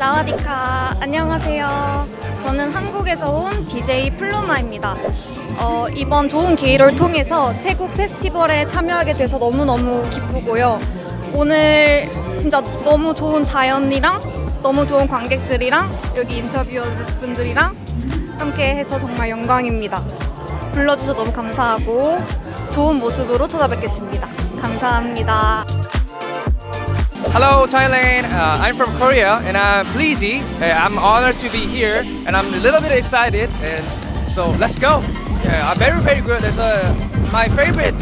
사와디카 안녕하세요. 저는 한국에서 온 DJ 플루마입니다. 어, 이번 좋은 기회를 통해서 태국 페스티벌에 참여하게 돼서 너무너무 기쁘고요. 오늘 진짜 너무 좋은 자연이랑 너무 좋은 관객들이랑 여기 인터뷰어분들이랑 함께 해서 정말 영광입니다. 불러주셔서 너무 감사하고 좋은 모습으로 찾아뵙겠습니다. 감사합니다. Hello, Thailand. Uh, I'm from Korea, and I'm Bleezy. Uh, I'm honored to be here, and I'm a little bit excited. And so let's go. Yeah, I'm very, very good. It's uh, my favorite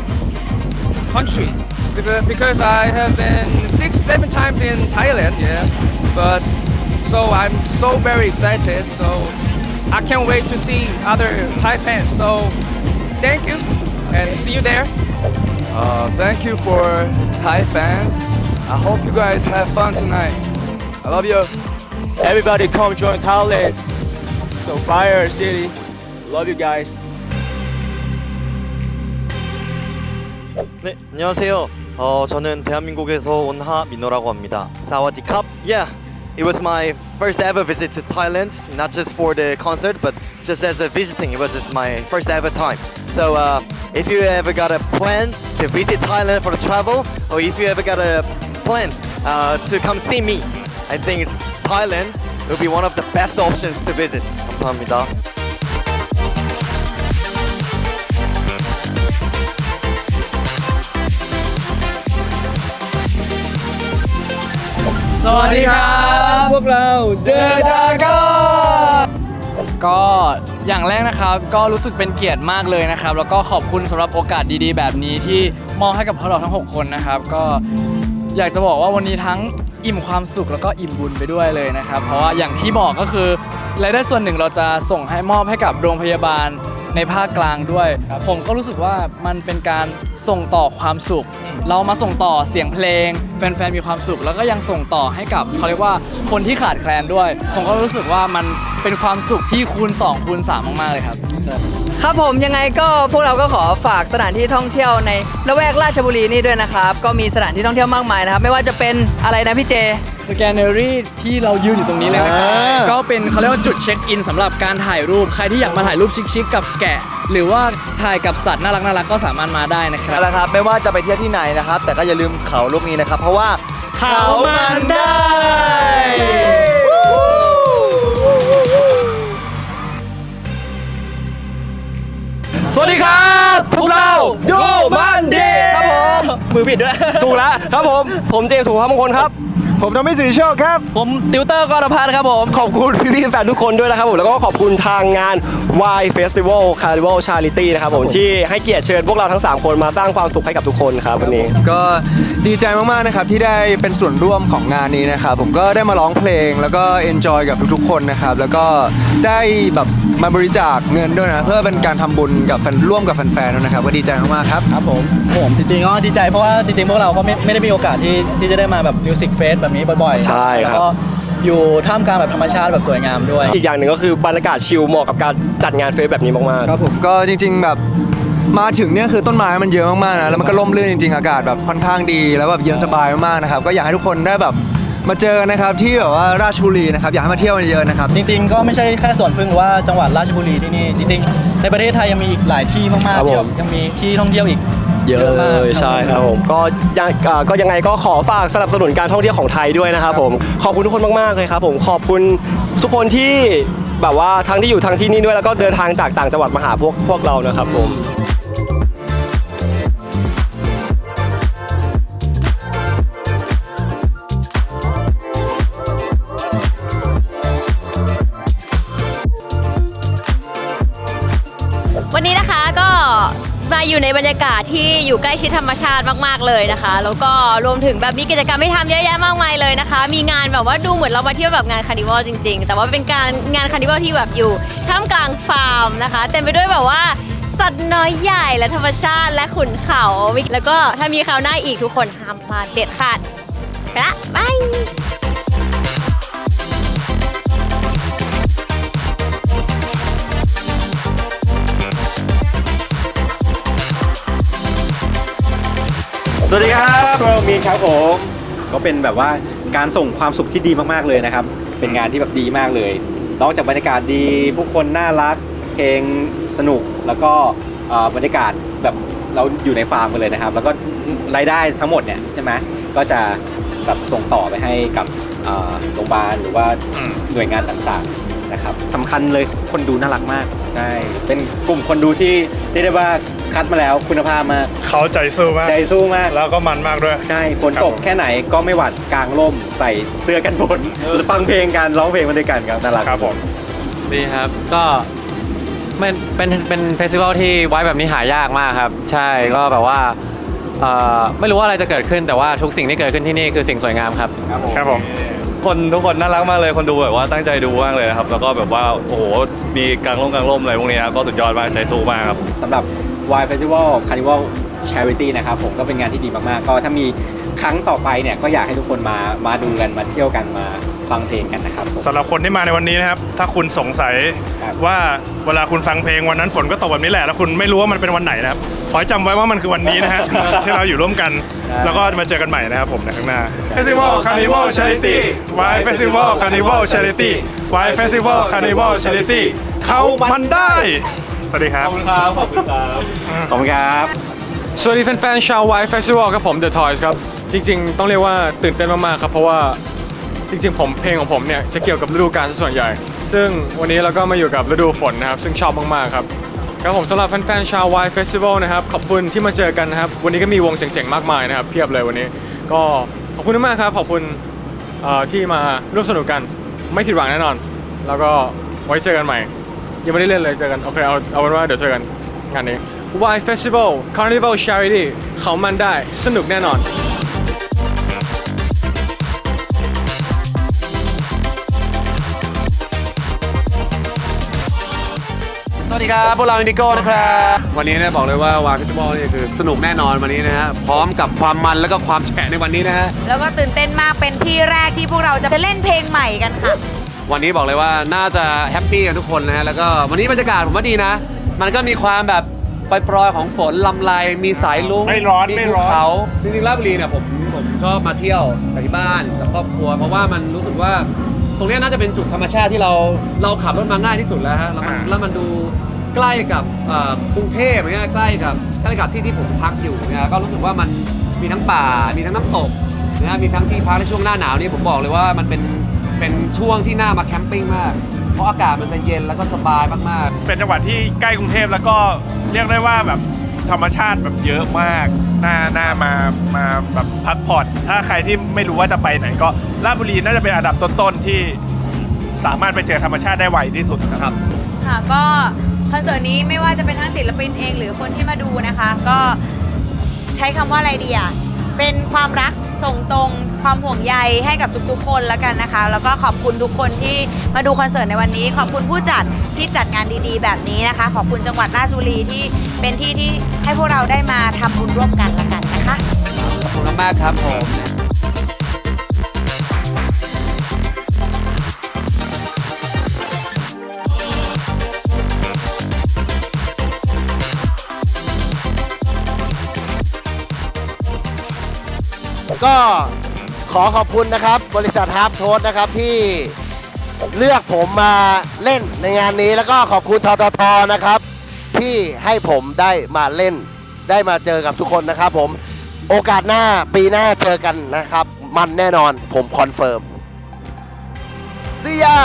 country because, because I have been six, seven times in Thailand. Yeah, but so I'm so very excited. So I can't wait to see other Thai fans. So thank you, and see you there. Uh, thank you for Thai fans. I hope you guys have fun tonight. I love you. Everybody come join Thailand. So Fire City. Love you guys. 네, 안녕하세요. 어, 저는 대한민국에서 온 하민호라고 합니다. 사와디캅. Yeah, it was my first ever visit to Thailand, not just for the concert, but just as a visiting. It was just my first ever time. So, uh, if you ever got a plan to visit Thailand for the travel, or if you ever got a plan uh, to come see me, I think Thailand will be one of the best options to visit. 감사합니다.พวกเราเดินทางก็ ก็อย่างแรกนะครับก็รู้สึกเป็นเกียรติมากเลยนะครับ แล้วก็ขอบคุณสำหรับโอกาสดีๆ แบบนี้ที่มอบให้กับพวกเราทั้ง 6 คนนะครับ ก็ อยากจะบอกว่าวันนี้ทั้งอิ่มความสุขแล้วก็อิ่มบุญไปด้วยเลยนะครับ เพราะว่าอย่างที่บอกก็คือรายได้ส่วนหนึ่งเราจะส่งให้มอบให้กับโรงพยาบาลในภาคกลางด้วย ผมก็รู้สึกว่ามันเป็นการส่งต่อความสุข เรามาส่งต่อเสียงเพลง แฟนๆมีความสุข แล้วก็ยังส่งต่อให้กับเขาเรียกว่าคนที่ขาดแคลนด้วย ผมก็รู้สึกว่ามันเป็นความสุขที่คูณ2คูณ3มากๆเลยครับ ครับผมยังไงก็พวกเราก็ขอฝากสถานที่ท่องเที่ยวในละแวกราชบุรีนี่ด้วยนะครับ ก็มีสถานที่ท่องเที่ยวมากมายนะครับ ไม่ว่าจะเป็นอะไรนะพี่เจ สแกนเนอรี่ที่เรายืนอยู่ตรงนี้เลยนะครับอ่า ก็เป็นเขาเรียกว่าจุดเช็คอินสำหรับการถ่ายรูป ใครที่อยากมาถ่ายรูปชิคๆกับแกะ หรือว่าถ่ายกับสัตว์น่ารักน่ารักๆก็สามารถมาได้นะครับ เอาละครับไม่ว่าจะไปเที่ยวที่ไหนนะครับ แต่ก็อย่าลืมเขาลูกนี้นะครับ เพราะว่าเขามันได้ ผิดด้วย ถูกแล้วครับผม ผมเจมส์สุภาพมงคลครับ ผมทอมมี่สุริโชคครับ ผมติวเตอร์กรพัฒน์ครับผม ขอบคุณพี่ๆแฟนทุกคนด้วยนะครับผม แล้วก็ขอบคุณทางงาน Y Festival Carnival Charity นะครับผม ที่ให้เกียรติเชิญพวกเราทั้ง 3 คนมาสร้างความสุขให้กับทุกคนครับวันนี้ ก็ดีใจมากๆนะครับที่ได้เป็นส่วนร่วมของงานนี้นะครับ ผมก็ได้มาร้องเพลงแล้วก็เอนจอยกับทุกๆ คนนะครับ แล้วก็ได้แบบมาบริจาคเงินด้วยนะเพื่อเป็นการทำบุญกับแฟนร่วมกับแฟนๆด้วยนะครับก็ดีใจมากๆครับ ครับผมผมจริงๆก็ดีใจเพราะว่าจริงๆพวกเราก็ไม่ไม่ได้มีโอกาสที่ที่จะได้มาแบบมิวสิกเฟสแบบนี้บ่อยๆใช่ครับ แล้วก็อยู่ท่ามกลางแบบธรรมชาติแบบสวยงามด้วย อีกอย่างหนึ่งก็คือบรรยากาศชิลเหมาะกับการจัดงานเฟสแบบนี้มากๆครับผมก็จริง ๆ แบบมาถึงเนี่ยคือต้นไม้มันเยอะมากๆนะแล้วมันก็ร่มรื่นจริงๆอากาศแบบค่อนข้างดีแล้วแบบเย็นสบายมากๆนะครับก็อยากให้ทุกคนได้แบบมาเจอกันนะครับที่แบบว่าราชบุรีนะครับอยากให้มาเที่ยวกันเยอะๆนะครับ จริงๆ ก็ไม่ใช่แค่ส่วนพึ่งหรือว่าจังหวัดราชบุรีที่นี่ จริงๆ ในประเทศไทยยังมีอีกหลายที่มากครับๆที่ผแบม บยังมีที่ท่องเที่ยวอีก เยอะมากเลยใช่ครับผมก็ยังอ่าก็ยังไงก็ขอฝากสนับสนุนการท่องเที่ยวของไทยด้วยนะครับผมขอบคุณทุกคนมากๆเลยครับผมขอบคุณทุกคนที่แบบว่าทั้งที่อยู่ทั้งที่นี่ด้วยแล้วก็เดินทางจากต่างจังหวัดมาหาพวกพวกเรานะครับผม มาอยู่ในบรรยากาศที่อยู่ใกล้ชิดธรรมชาติมากๆเลยนะคะ แล้วก็รวมถึงแบบมีกิจกรรมให้ทำเยอะแยะมากมายเลยนะคะ มีงานแบบว่าดูเหมือนเรามาเที่ยวแบบงานคาร์นิวัลจริง ๆ แต่ว่าเป็นการงานคาร์นิวัลที่แบบอยู่ท่ามกลางฟาร์มนะคะเต็มไปด้วยแบบว่าสัตว์น้อยใหญ่และธรรมชาติและขุนเขา แล้วก็ถ้ามีคราวหน้าอีกทุกคนห้ามพลาดเด็ดขาดไปละบาย สวัสดีครับโปรมีครับผม ก็เป็นแบบว่าการส่งความสุขที่ดีมากๆเลยนะครับ เป็นงานที่แบบดีมากเลย นอกจากบรรยากาศดี ผู้คนน่ารัก เพลงสนุก แล้วก็บรรยากาศแบบเราอยู่ในฟาร์มกันเลยนะครับ แล้วก็รายได้ทั้งหมดเนี่ยใช่ไหมก็จะแบบส่งต่อไปให้กับโรงพยาบาลหรือว่าหน่วยงานต่างๆ นะครับสำคัญเลยคนดูน่ารักมากใช่เป็นกลุ่มคนดูที่เรียกได้ว่าคัดมาแล้วคุณภาพมากเขาใจสู้มาก ใจสู้มาก แล้วก็มันมากด้วย ใช่ฝนตกแค่ไหนก็ไม่หวั่นกลางร่มใส่เสื้อกันฝนฟังเพลงกันร้องเพลงมาด้วยกันครับน่ารักครับผมดีครับก็เป็นเป็นเป็นเฟสติวัลที่ไว้แบบนี้หายากมากครับ ใช่ก็แบบว่าเอ่อไม่รู้ว่าอะไรจะเกิดขึ้นแต่ว่าทุกสิ่งที่เกิดขึ้นที่นี่คือสิ่งสวยงามครับ ครับผม คนทุกคนน่ารักมากเลยคนดูแบบว่าตั้งใจดูมากเลยนะครับแล้วก็แบบว่าโอ้โหมีกลางร่มกลางร่มอะไรพวกนี้ก็สุดยอดมากใจสู้มากครับ สำหรับ Y Festival Carnival Charity นะครับผมก็เป็นงานที่ดีมากๆ ก็ถ้ามีครั้งต่อไปเนี่ยก็อยากให้ทุกคนมามาดูกันมาเที่ยวกันมาฟังเพลงกันนะครับผม สำหรับคนที่มาในวันนี้นะครับ ถ้าคุณสงสัยครับ ว่าเวลาคุณฟังเพลงวันนั้นฝนก็ตกแบบนี้แหละ แล้วคุณไม่รู้ว่ามันเป็นวันไหนนะครับ ขอให้จำไว้ว่ามันคือวันนี้นะฮะ ที่เราอยู่ร่วมกัน แล้วก็มาเจอกันใหม่นะครับผมในข้างหน้า Festival Carnival Charity Y Festival Carnival Charity Y Festival Carnival Charity เขามันได้ สวัสดีครับ ขอบคุณครับ ขอบคุณครับ ขอบคุณครับ สวัสดีแฟนๆชาวไวท์เฟสติวัลครับผม The Toys ครับ จริง ๆ ต้องเรียกว่าตื่นเต้นมากๆครับ เพราะว่าจริงๆ ผมเพลงของผมเนี่ย จะเกี่ยวกับฤดูกาลซะส่วนใหญ่ ซึ่งวันนี้เราก็มาอยู่กับฤดูฝนนะครับ ซึ่งชอบมากๆครับ ครับผมสำหรับแฟนๆชาววท์เฟสติวัลนะครับ ขอบคุณที่มาเจอกันนะครับ วันนี้ก็มีวงเจ๋งๆ มากมายนะครับ เพียบเลยวันนี้ ก็ขอบคุณมากครับ ขอบคุณเอ่อที่มาร่วมสนุกกัน ไม่ผิดหวังแน่นอน แล้วก็ไว้เจอกันใหม่ ยังไม่ได้เล่นเลยเจอกัน โอเคเอาเอาเป็นว่าเดี๋ยวเจอกันงานนี้ Y Festival Carnival Charity เขามันได้สนุกแน่นอน สวัสดีครับ พวกเราอินดิโก้นะครับ วันนี้เนี่ยบอกเลยว่าวาฟิสบอลนี่คือสนุกแน่นอนวันนี้นะฮะ พร้อมกับความมันแล้วก็ความแฉะในวันนี้นะฮะ แล้วก็ตื่นเต้นมากเป็นที่แรกที่พวกเราจะเล่นเพลงใหม่กันค่ะ วันนี้บอกเลยว่าน่าจะแฮปปี้กันทุกคนนะฮะ แล้วก็วันนี้บรรยากาศผมว่าดีนะ มันก็มีความแบบปลอยๆของฝนลำไรมีสายลุงไม่ร้อนมีไม่ภูร้อน เขาจริงๆราชบุรีเนี่ยผมผมชอบมาเที่ยวกับที่บ้านกับครอบครัว เพราะว่ามันรู้สึกว่า ตรงเนี้ยน่าจะเป็นจุดธรรมชาติที่เราเราขับรถมาง่ายที่สุดแล้วฮะแล้วมันแล้วมันดูใกล้กับเอ่อกรุงเทพอย่างเงี้ยใกล้กับใกล้กับที่ที่ผมพักอยู่เนี่ยก็รู้สึกว่ามันมีทั้งป่ามีทั้งน้ำตกนะฮะมีทั้งที่พักในช่วงหน้าหนาวนี่ผมบอกเลยว่ามันเป็นเป็นช่วงที่น่ามาแคมปิ้งมาก เพราะอากาศมันจะเย็นแล้วก็สบายมากๆ เป็นจังหวัดที่ใกล้กรุงเทพแล้วก็เรียกได้ว่าแบบ ธรรมชาติแบบเยอะมากน่าน่ามามาแบบพักผ่อน ถ้าใครที่ไม่รู้ว่าจะไปไหนก็ราชบุรีน่าจะเป็นอันดับต้นๆที่สามารถไปเจอธรรมชาติได้ไวที่สุดครับ ค่ะก็คอนเสิร์ตนี้ไม่ว่าจะเป็นทั้งศิลปินเองหรือคนที่มาดูนะคะ ก็ใช้คำว่าอะไรดีอะเป็นความรัก ส่งตรงความห่วงใยให้กับทุกๆ คนแล้วกันนะคะ แล้วก็ขอบคุณทุกคนที่มาดูคอนเสิร์ตในวันนี้ ขอบคุณผู้จัดที่จัดงานดีๆ แบบนี้นะคะ ขอบคุณจังหวัดราชบุรีที่เป็นที่ที่ให้พวกเราได้มาทำบุญร่วมกันแล้วกันนะคะ ขอบคุณมากๆครับผม ก็ขอขอบคุณนะครับ บริษัทฮาร์ปโทสนะครับที่เลือกผมมาเล่นในงานนี้แล้วก็ขอบคุณทททนะครับ ที่ให้ผมได้มาเล่น ได้มาเจอกับทุกคนนะครับผมโอกาสหน้าปีหน้าเจอกันนะครับ มันแน่นอนผมคอนเฟิร์มซียา